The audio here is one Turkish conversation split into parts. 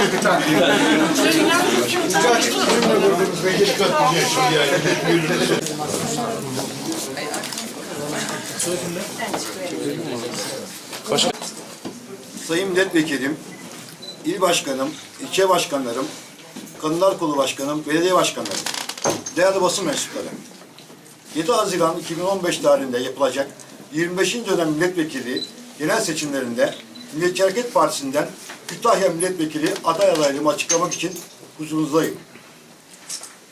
Birbirine Sayın Milletvekilim, il başkanım, ilçe başkanlarım, kadınlar kolu başkanım, belediye başkanlarım, değerli basın mensupları. 7 Haziran 2015 tarihinde yapılacak 25. dönem milletvekili genel seçimlerinde Milliyetçi Hareket Partisi'nden Kütahya milletvekili aday adaylığımı açıklamak için huzurunuzdayım.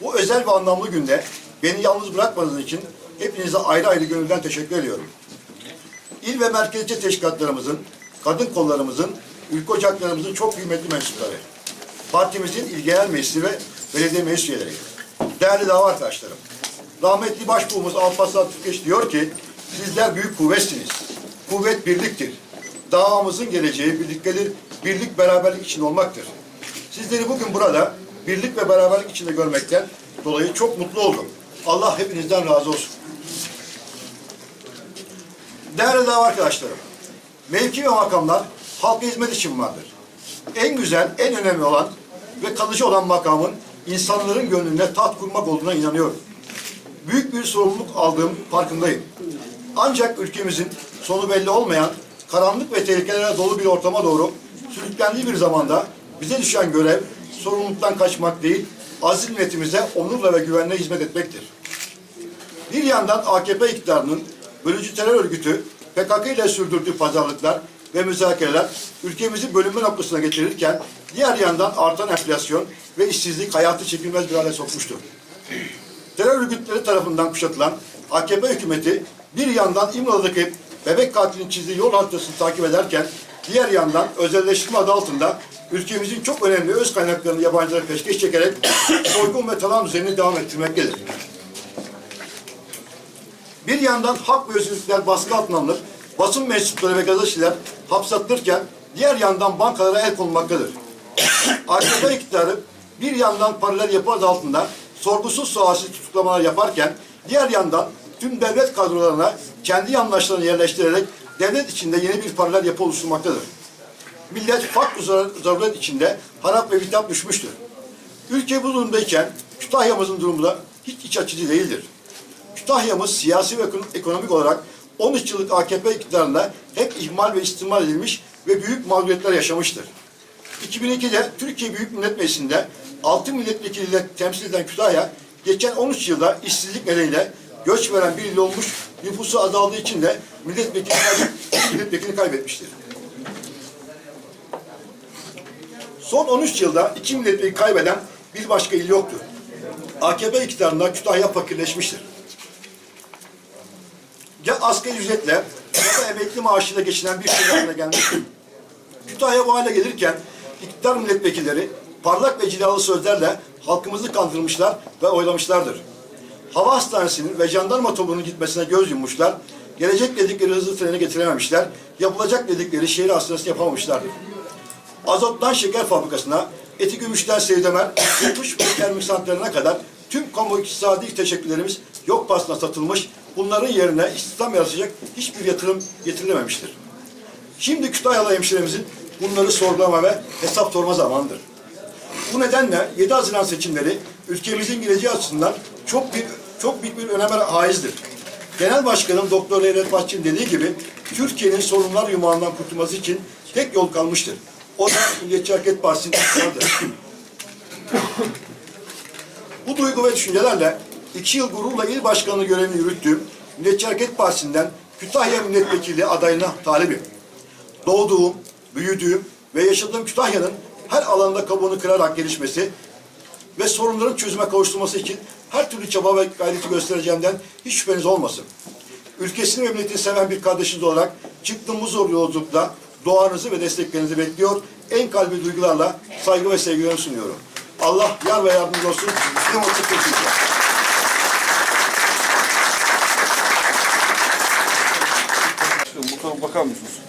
Bu özel ve anlamlı günde beni yalnız bırakmadığınız için hepinize ayrı ayrı gönülden teşekkür ediyorum. İl ve merkezci teşkilatlarımızın, kadın kollarımızın, ülke ocaklarımızın çok kıymetli mensupları. Partimizin il meclisi ve belediye meclis üyeleri. Değerli dava arkadaşlarım. Rahmetli başbuğumuz Alparslan Türkeş diyor ki, sizler büyük kuvvetsiniz. Kuvvet birliktir. Davamızın geleceği birliktedir, birlik beraberlik için olmaktır. Sizleri bugün burada birlik ve beraberlik içinde görmekten dolayı çok mutlu oldum. Allah hepinizden razı olsun. Değerli dava arkadaşlarım, mevki ve makamlar halka hizmet için vardır. En güzel, en önemli olan ve kalıcı olan makamın insanların gönlünde taht kurmak olduğuna inanıyorum. Büyük bir sorumluluk aldığım farkındayım. Ancak ülkemizin sonu belli olmayan, karanlık ve tehlikelere dolu bir ortama doğru sürüklendiği bir zamanda bize düşen görev sorumluluktan kaçmak değil, aziz milletimize onurla ve güvenle hizmet etmektir. Bir yandan AKP iktidarının bölücü terör örgütü PKK ile sürdürdüğü pazarlıklar ve müzakereler ülkemizi bölünme noktasına getirirken diğer yandan artan enflasyon ve işsizlik hayatı çekilmez bir hale sokmuştur. Terör örgütleri tarafından kuşatılan AKP hükümeti bir yandan İmralı'daki bebek katilinin çizdiği yol haritasını takip ederken diğer yandan özelleştirme adı altında ülkemizin çok önemli öz kaynaklarını yabancılara peşkeş çekerek soygun ve talan düzenini devam ettirmektedir. Bir yandan hak ve özgürlükler baskı altına alınır, basın mensupları ve gazeteciler hapsatılırken diğer yandan bankalara el konulmaktadır. AKP iktidarı bir yandan paralel yapı adı altında sorgusuz sualsiz tutuklamalar yaparken diğer yandan tüm devlet kadrolarına kendi yandaşlarını yerleştirerek devlet içinde yeni bir paralel yapı oluşturmaktadır. Millet farklı zar- zaruret içinde harap ve bitap düşmüştür. Ülke bu durumdayken Kütahya'mızın durumu da hiç iç açıcı değildir. Kütahya'mız siyasi ve ekon- ekonomik olarak 13 yıllık AKP iktidarında hep ihmal ve istimal edilmiş ve büyük mağduriyetler yaşamıştır. 2002'de Türkiye Büyük Millet Meclisi'nde 6 milletvekiliyle temsil eden Kütahya, geçen 13 yılda işsizlik nedeniyle göç veren bir il olmuş, nüfusu azaldığı için de milletvekili, milletvekili kaybetmiştir. Son 13 yılda iki milletvekili kaybeden bir başka il yoktur. AKP iktidarında Kütahya fakirleşmiştir. Ya asgari ücretle ya da emekli maaşıyla geçinen bir şehir haline gelmiştir. Kütahya bu hale gelirken iktidar milletvekilleri parlak ve cilalı sözlerle halkımızı kandırmışlar ve oylamışlardır. Hava hastanesinin ve jandarma topunun gitmesine göz yummuşlar, gelecek dedikleri hızlı treni getirememişler, yapılacak dedikleri şehir hastanesi yapamamışlardır. Azottan şeker fabrikasına, eti gümüşten sevdemer, bu termik santraline kadar tüm kamu iktisadi teşekkürlerimiz yok pahasına satılmış, bunların yerine istihdam yaratacak hiçbir yatırım getirilememiştir. Şimdi Kütahyalı hemşiremizin bunları sorgulama ve hesap sorma zamanıdır. Bu nedenle 7 Haziran seçimleri ülkemizin geleceği açısından çok bir çok büyük bir öneme haizdir. Genel Başkanım Doktor Leylet Bahçı'nın dediği gibi Türkiye'nin sorunlar yumağından kurtulması için tek yol kalmıştır. O da Milliyetçi Hareket Partisi'nin. Bu duygu ve düşüncelerle iki yıl gururla il başkanlığı görevini yürüttüğüm Milliyetçi Hareket Partisi'nden Kütahya Milletvekili adayına talibim. Doğduğum, büyüdüğüm ve yaşadığım Kütahya'nın her alanda kabuğunu kırarak gelişmesi ve sorunların çözüme kavuşturması için her türlü çaba ve gayreti göstereceğimden hiç şüpheniz olmasın. Ülkesini ve milletini seven bir kardeşiniz olarak çıktığımız zor yolculukta duanızı ve desteklerinizi bekliyor. En kalbi duygularla saygı ve sevgilerimi sunuyorum. Allah yar ve yardımcı olsun. Ne mutlu tarafa bakar mısınız?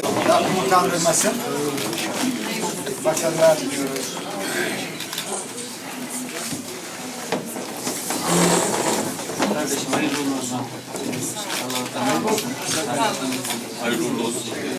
Rabbim utandırmasın. Başarılar diliyoruz. Kardeşim hayırlı olsun. Allah'a emanet olun. Hayırlı olsun.